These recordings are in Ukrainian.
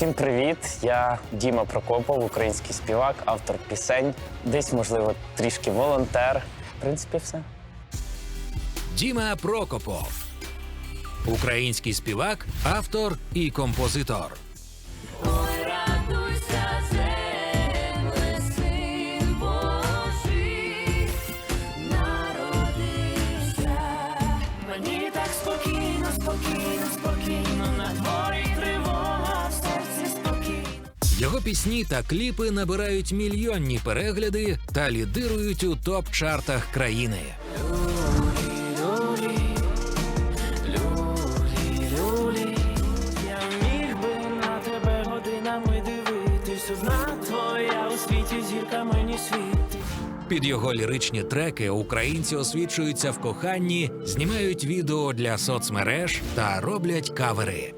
Усім привіт! Я Діма Прокопов, український співак, автор пісень. Десь, можливо, трішки волонтер. В принципі, все. Діма Прокопов. Український співак, автор і композитор. Пісні та кліпи набирають мільйонні перегляди та лідирують у топ-чартах країни. Під його ліричні треки українці освічуються в коханні, знімають відео для соцмереж та роблять кавери.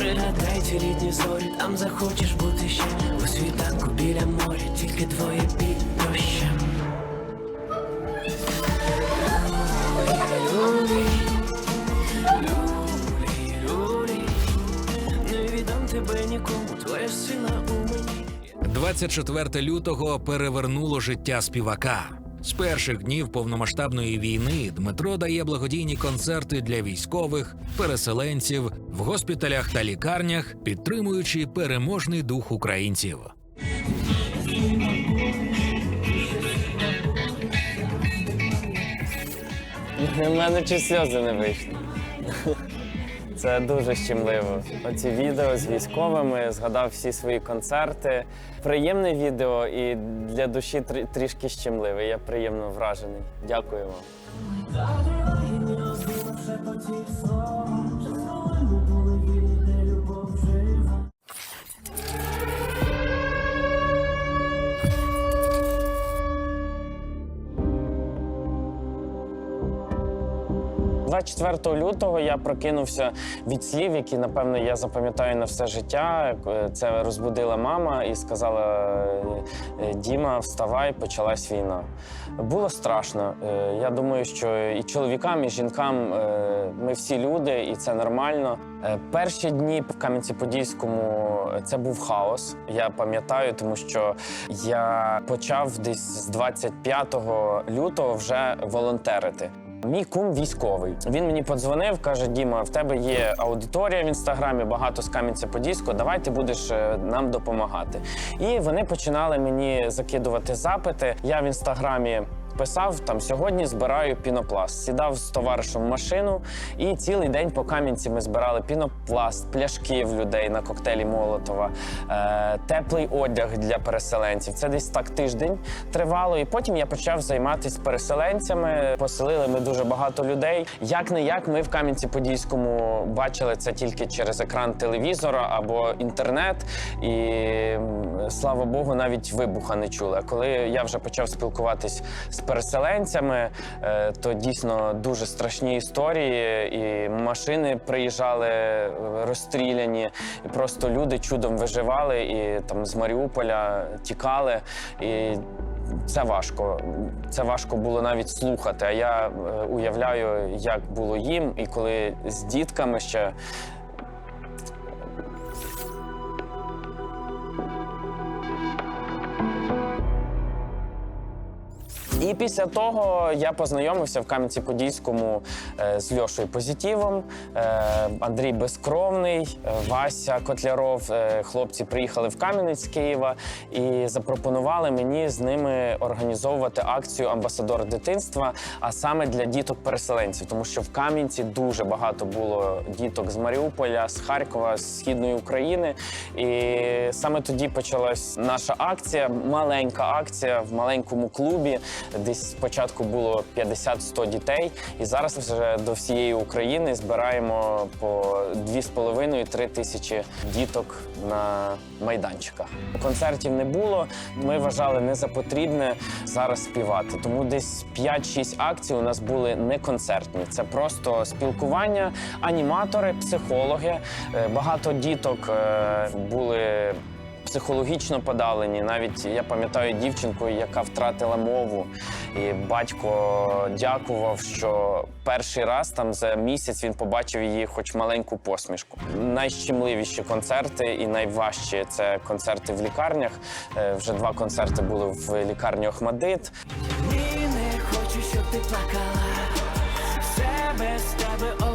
Пригадай ці рідні зорі, там захочеш бути ще у світанку біля моря, тільки двоє під дощем. Люлі, не віддам тебе нікому, твоя сила у мені. 24 лютого перевернуло життя співака. З перших днів повномасштабної війни Дмитро дає благодійні концерти для військових, переселенців в госпіталях та лікарнях, підтримуючи переможний дух українців. У мене чи сльози не вийшли. Це дуже щемливо. Оці відео з військовими, згадав всі свої концерти. Приємне відео і для душі трішки щемливе. Я приємно вражений. Дякую вам. – 24 лютого я прокинувся від слів, які напевно я запам'ятаю на все життя. Е, Це розбудила мама і сказала: е, Діма, вставай, почалась війна. Було страшно. Е, Я думаю, що і чоловікам, і жінкам е, ми всі люди, і це нормально. Е, Перші дні в Кам'янці-Подільському це був хаос. Я пам'ятаю, тому що я почав десь з 25 лютого вже волонтерити. Мій кум військовий. Він мені подзвонив, каже: Діма, в тебе є аудиторія в інстаграмі, багато з Кам'янця-Подільського. Давай ти будеш е, нам допомагати. І вони починали мені закидувати запити. Я в інстаграмі Писав там сьогодні збираю пінопласт. Сідав з товаришем в машину, і цілий день по Кам'янці ми збирали пінопласт, пляшки в людей на коктейлі Молотова, е, теплий одяг для переселенців. Це десь так тиждень тривало. І потім я почав займатися переселенцями. Поселили ми дуже багато людей. Як не як, ми в Кам'янці-Подільському бачили це тільки через екран телевізора або інтернет. І слава Богу, навіть вибуха не чули. А коли я вже почав спілкуватись з переселенцями, е, то дійсно дуже страшні історії, і машини приїжджали е, розстріляні, і просто люди чудом виживали і там з Маріуполя тікали. І це важко. Це важко було навіть слухати. А я е, уявляю, як було їм, і коли з дітками ще. І після того я познайомився в Кам'янці-Подільському е, з Льошою Позитивом, е, Андрій Безкровний, е, Вася Котляров. Хлопці приїхали в Кам'янець з Києва і запропонували мені з ними організовувати акцію Амбасадор дитинства, а саме для діток-переселенців, тому що в Кам'янці дуже багато було діток з Маріуполя, з Харкова, з східної України. І саме тоді почалась наша акція, маленька акція в маленькому клубі. Десь спочатку було 50-100 дітей, і зараз вже до всієї України збираємо по 2,5-3 тисячі діток на майданчиках. Концертів не було. Ми вважали не за потрібне зараз співати. Тому десь 5-6 акцій у нас були не концертні. Це просто спілкування, аніматори, психологи. Е, Багато діток е, були психологічно подавлені. Навіть я пам'ятаю дівчинку, яка втратила мову, і батько дякував, що перший раз там за місяць він побачив її, хоч маленьку посмішку. Найщемливіші концерти і найважчі це концерти в лікарнях. Е, Вже два концерти були в лікарні Охмадит. Ні, не хочу, щоб ти плакала. Все без тебе.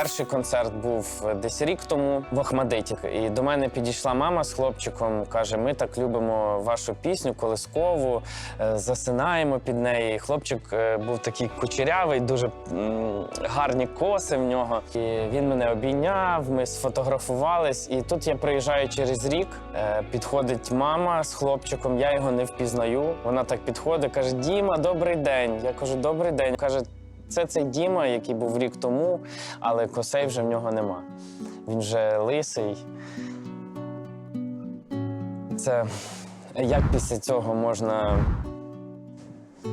Перший концерт був десь рік тому в Охмадиті. І до мене підійшла мама з хлопчиком. каже: Ми так любимо вашу пісню, колискову, е, засинаємо під неї. І хлопчик е, був такий кучерявий, дуже гарні коси в нього. І він мене обійняв, ми сфотографувались. І тут я приїжджаю через рік. е, Підходить мама з хлопчиком, я його не впізнаю. Вона так підходить, каже: Діма, добрий день. Я кажу, добрий день. Каже, це цей Діма, який був рік тому, але косей вже в нього нема. Він вже лисий. Це як після цього можна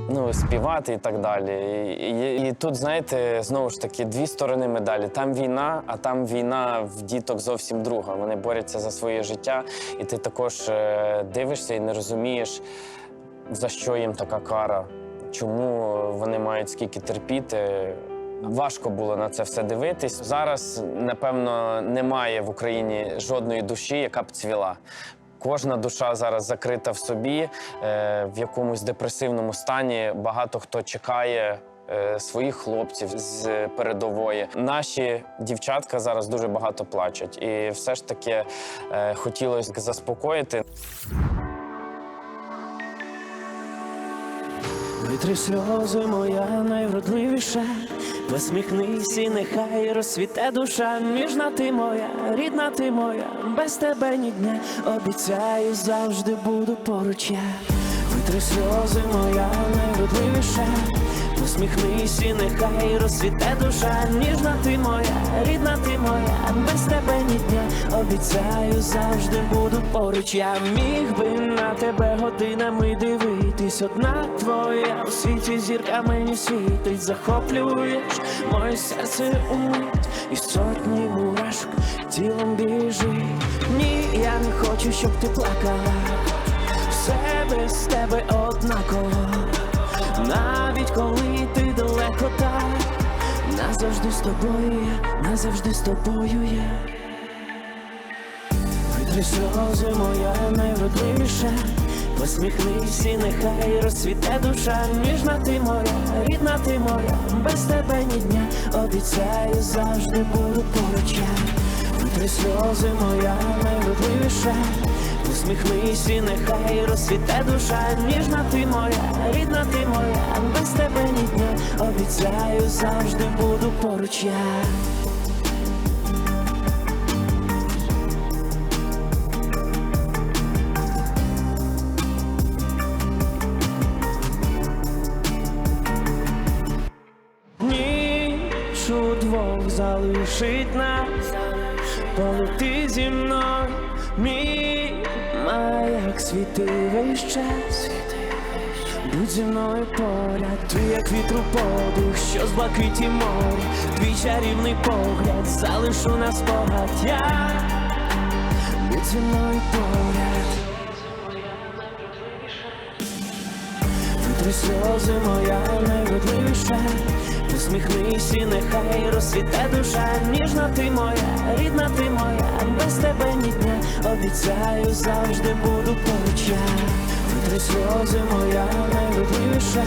ну, співати і так далі. І, і, і тут, знаєте, знову ж таки, дві сторони медалі. Там війна, а там війна в діток зовсім друга. Вони борються за своє життя, і ти також е, дивишся і не розумієш, за що їм така кара, чому вони мають скільки терпіти. Важко було на це все дивитись. Зараз, напевно, немає в Україні жодної душі, яка б цвіла. Кожна душа зараз закрита в собі, е, в якомусь депресивному стані. Багато хто чекає. е, Своїх хлопців з передової наші дівчатка зараз дуже багато плачуть, і все ж таки е, хотілося заспокоїти. Витри сльози, моя найвродливіша. Посміхнись і нехай розсвіте душа. Ніжна ти моя, рідна ти моя, без тебе ні дня. Обіцяю, завжди буду поруч я. Витри сльози, моя найвродливіша. Посміхнись і нехай розсвіте душа. Ніжна ти моя, рідна ти моя, без тебе ні дня. Обіцяю, завжди буду поруч. Я міг би на тебе годинами дивитись. Одна твоя у світі зірка мені світить, захоплюєш моє серце умить, і сотні мурашок тілом біжить. Ні, я не хочу, щоб ти плакала. Все без тебе однаково. Навіть коли ти далеко так, назавжди з тобою я, назавжди з тобою я. Витри сльози, моя найвродливіша. Посміхнись і нехай розцвіте душа. Ніжна ти моя, рідна ти моя, без тебе ні дня. Обіцяю, завжди буду поруч я. Витри сльози, моя найвродливіша. Посміхнись і нехай розсвіте душа, ніжна ти моя, рідна ти моя, без тебе ні дня, обіцяю, завжди буду поруч я. Ніч удвох залишить нас, полети зі мною, мій маяк світи весь час. Будь зі мною поряд, ти як вітру подих, що з блакиті моря, твій чарівний погляд, залишу на спогад я, будь зі мною поряд. Витри сльози моя найвродливіша, посміхнись і нехай розсвіте душа, ніжна ти моя, рідна ти моя, без тебе ні дня, обіцяю, завжди буду поруч я. Витри сльози моя найвродливіша,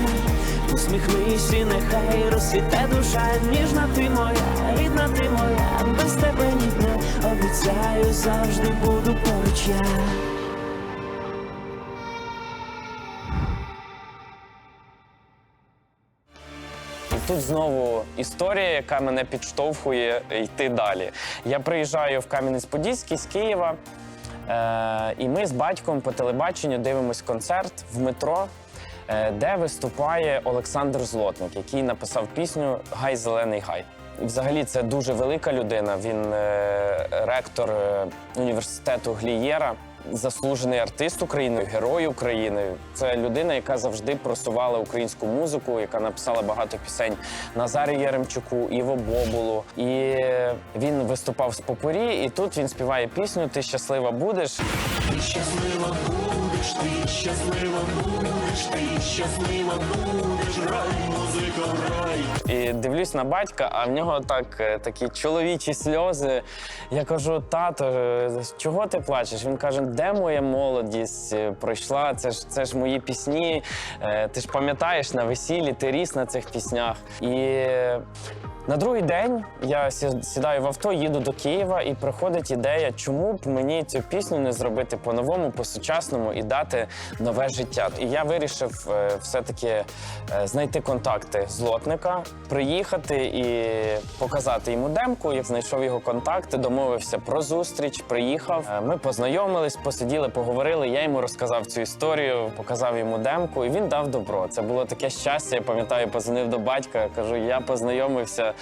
посміхнись і нехай розсвіте душа, ніжна ти моя, рідна ти моя, без тебе ні дня, обіцяю, завжди буду поруч я. Тут знову історія, яка мене підштовхує йти далі. Я приїжджаю в Кам'янець-Подільський з Києва, е- і ми з батьком по телебаченню дивимось концерт в метро, е- де виступає Олександр Злотник, який написав пісню Гай зелений гай. Взагалі це дуже велика людина. Він е- ректор е, університету Глієра. Заслужений артист України, герой України. Це людина, яка завжди просувала українську музику, яка написала багато пісень Назарі Яремчуку, Іво Бобулу. І він виступав з попорі, і тут він співає пісню Ти щаслива будеш. І дивлюсь на батька, а в нього так е, такі чоловічі сльози. Я кажу: тато, е, чого ти плачеш? Він каже, де моя молодість е, пройшла? Це ж це ж мої пісні. Ти ж пам'ятаєш на весіллі, ти ріс на цих піснях. І на другий день я сі- сідаю в авто, їду до Києва, і приходить ідея, чому б мені цю пісню не зробити по-новому, по-сучасному і дати нове життя. І я вирішив е, все-таки е, знайти контакти злотника, приїхати і показати йому демку. Я знайшов його контакти, домовився про зустріч, приїхав. Е, Ми познайомились, посиділи, поговорили. Я йому розказав цю історію, показав йому демку, і він дав добро. Це було таке щастя. Я пам'ятаю, позвонив до батька. Кажу, я познайомився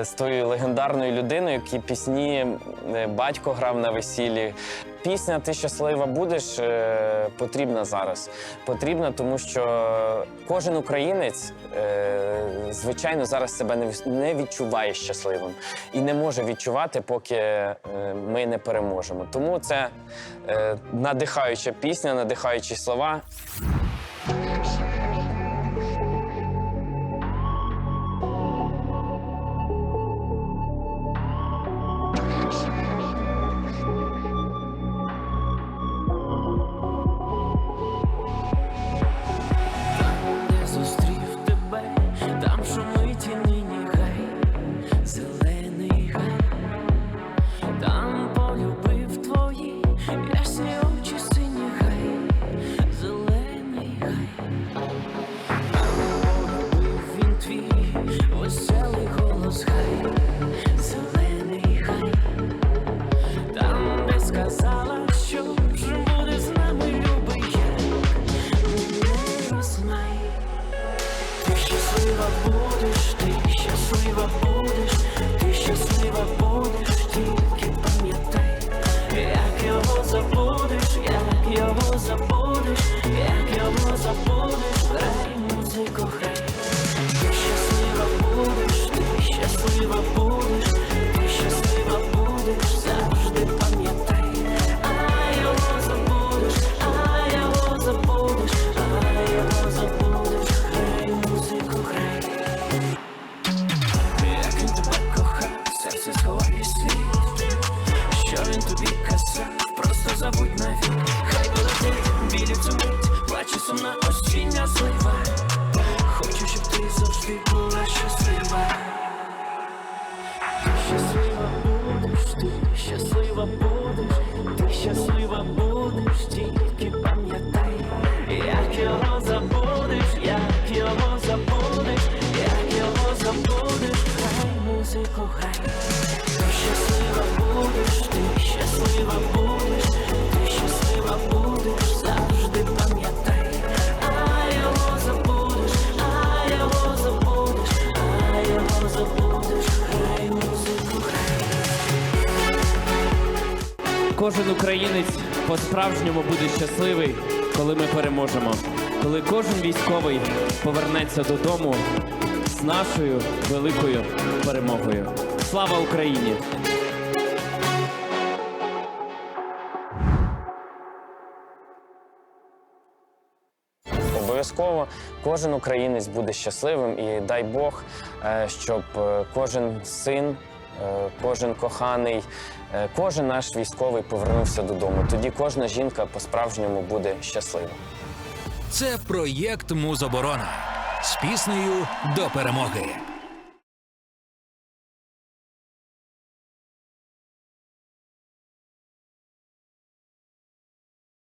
з тою легендарною людиною, які пісні е, батько грав на весіллі. Пісня Ти щаслива будеш е, потрібна зараз. Потрібна, тому що кожен українець, е, звичайно, зараз себе не відчуває щасливим і не може відчувати, поки е, ми не переможемо. Тому це е, надихаюча пісня, надихаючі слова. Сумна осіння злива. Хочу, щоб ти завжди була щаслива. Кожен українець по-справжньому буде щасливий, коли ми переможемо. Коли кожен військовий повернеться додому з нашою великою перемогою. Слава Україні! Обов'язково кожен українець буде щасливим і дай Бог, е, щоб е, кожен син, кожен коханий, е, кожен наш військовий повернувся додому. Тоді кожна жінка по-справжньому буде щаслива. Це проєкт Музоборона з піснею до перемоги.